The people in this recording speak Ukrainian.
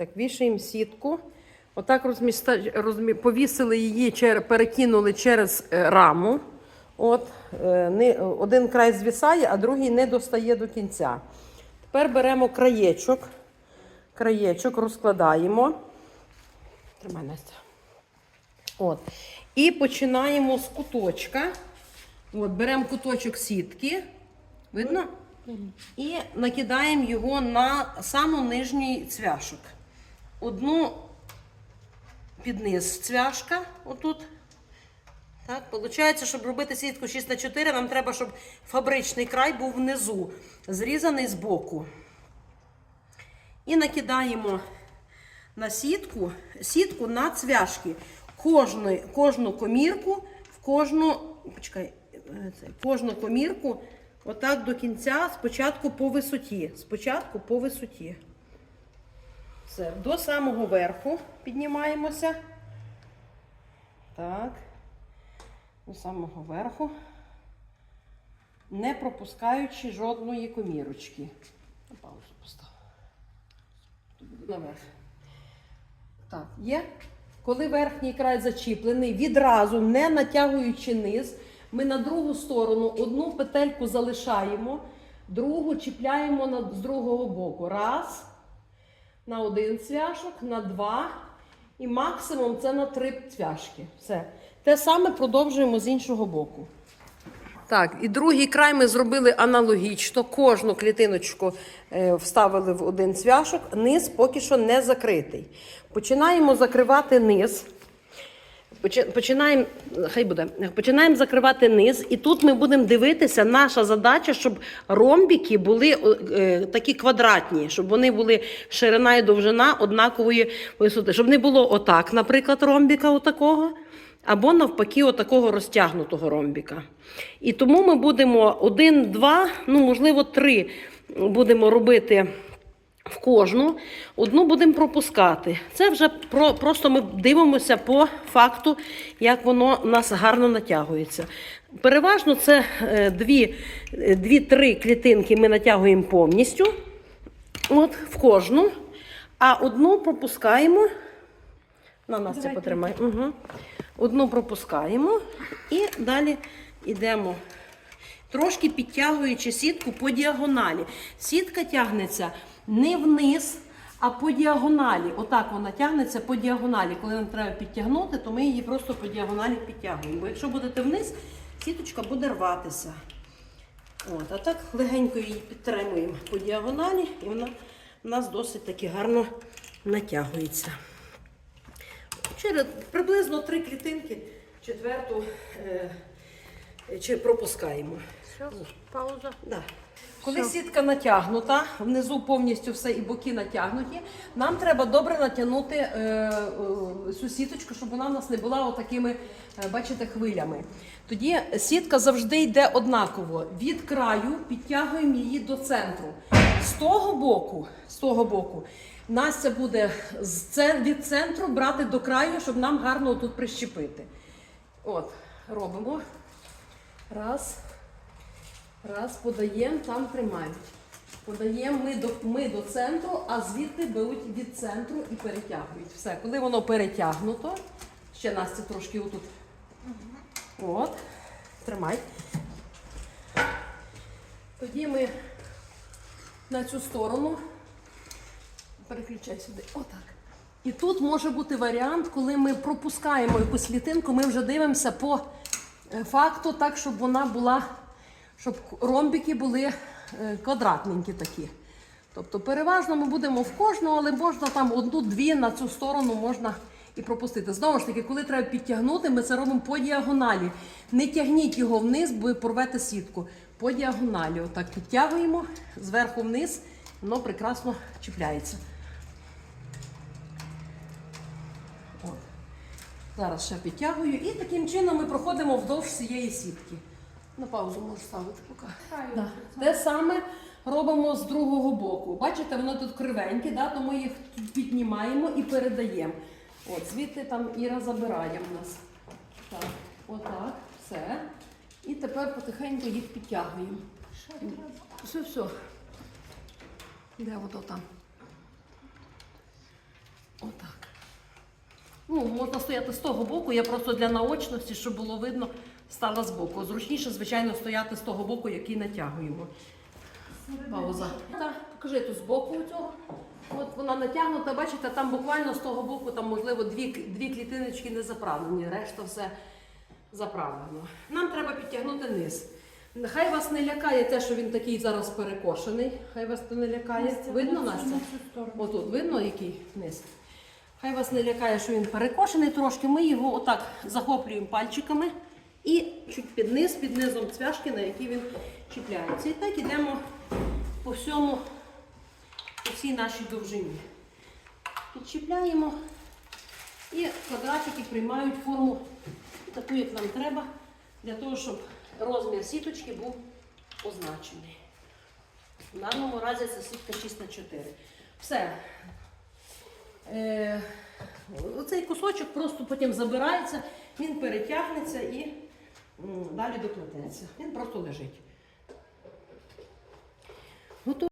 Так, вішаємо сітку. Отак розміста... розмі... повісили її, чер... перекинули через е, раму. От, не... Один край звісає, а другий не достає до кінця. Тепер беремо краєчок. Краєчок розкладаємо. Тримай, Настя. От. І починаємо з куточка. От, беремо куточок сітки. Видно? І накидаємо його на саму нижній цвяшок. Одну під низ цвяшка, отут. Так, Получається, щоб робити сітку 6 на 4 нам треба, щоб фабричний край був внизу, зрізаний з боку. І накидаємо на сітку, сітку на цвяшки. Кожну, кожну комірку в кожну, почекай, кожну комірку отак до кінця, спочатку по висоті. Спочатку по висоті. Все, до самого верху піднімаємося. Так. До самого верху. Не пропускаючи жодної комірочки. Паузу поставив. Наверх. Так, є. Коли верхній край зачіплений, відразу не натягуючи низ, ми на другу сторону одну петельку залишаємо, другу чіпляємо з другого боку. Раз, на один цвяшок, на два. І максимум це на три цвяшки. Все. Те саме продовжуємо з іншого боку. Так, і другий край ми зробили аналогічно. Кожну клітиночку е, вставили в один цвяшок, низ поки що не закритий. Починаємо закривати низ. Почи- Починаємо, хай буде, починаємо закривати низ, і тут ми будемо дивитися. Наша задача, щоб ромбіки були е, такі квадратні, щоб вони були ширина і довжина однакової висоти. Щоб не було отак, наприклад, ромбіка отакого, або навпаки, отакого розтягнутого ромбіка. І тому ми будемо один, два, ну можливо, три будемо робити в кожну, одну будемо пропускати. Це вже про, просто ми дивимося по факту, як воно у нас гарно натягується. Переважно це е, дві, е, дві-три клітинки ми натягуємо повністю от, в кожну, а одну пропускаємо. На Настя Давайте. потримай. Угу. Одну пропускаємо і далі йдемо. Трошки підтягуючи сітку по діагоналі. Сітка тягнеться не вниз, а по діагоналі. Отак вона тягнеться по діагоналі. Коли нам треба підтягнути, то ми її просто по діагоналі підтягуємо. Бо якщо будете вниз, сіточка буде рватися. От, а так легенько її підтримуємо по діагоналі, і вона у нас досить таки гарно натягується. Через приблизно три клітинки четверту е, чи пропускаємо. Пауза. Да. Коли сітка натягнута, внизу повністю все і боки натягнуті, нам треба добре натягнути е, е, цю сіточку, щоб вона в нас не була отакими, е, бачите, хвилями. Тоді сітка завжди йде однаково. Від краю підтягуємо її до центру. З того боку, з того боку, Настя буде від центру брати до краю, щоб нам гарно тут прищепити. От, робимо. Раз. Раз, подаємо, там тримають. Подаємо ми до, ми до центру, а звідти беруть від центру і перетягують. Все, коли воно перетягнуто, ще Настя трошки отут. От, тримай. Тоді ми на цю сторону переключай сюди. Отак. І тут може бути варіант, коли ми пропускаємо якусь клітинку, ми вже дивимося по е, факту, так, щоб вона була, щоб ромбики були е, квадратненькі такі. Тобто переважно ми будемо в кожну, але можна там одну-дві на цю сторону можна і пропустити. Знову ж таки, коли треба підтягнути, ми це робимо по діагоналі. Не тягніть його вниз, бо порвете сітку. По діагоналі. Отак підтягуємо зверху вниз, воно прекрасно чіпляється. От. Зараз ще підтягую. І таким чином ми проходимо вздовж цієї сітки. На паузу можу ставити поки. Да. Те саме робимо з другого боку. Бачите, воно тут кривеньке, да? то ми їх тут піднімаємо і передаємо. От, звідти там Іра забирає в нас. Так, отак, все. І тепер потихеньку їх підтягуємо. Все, все. Де воно там? Ну, можна стояти з того боку, я просто для наочності, щоб було видно, стала з боку. Зручніше, звичайно, стояти з того боку, який натягуємо. Пауза. Покажи тут з боку цього. От вона натягнута, бачите, там буквально з того боку, там, можливо, дві, дві клітиночки не заправлені, решта все заправлено. Нам треба підтягнути низ. Хай вас не лякає те, що він такий зараз перекошений. Хай вас це не лякає. Видно, Настя? Отут видно, який низ. Хай вас не лякає, що він перекошений трошки. Ми його отак захоплюємо пальчиками і чуть під низ, під низом цвяшки, на які він чіпляється. І так ідемо по всьому, по всій нашій довжині. Підчіпляємо і квадратики приймають форму таку, як нам треба, для того, щоб розмір сіточки був позначений. В даному разі це сітка 6 на 4. Все. Е, оцей кусочок просто потім забирається, він перетягнеться і далі доплететься. Він просто лежить.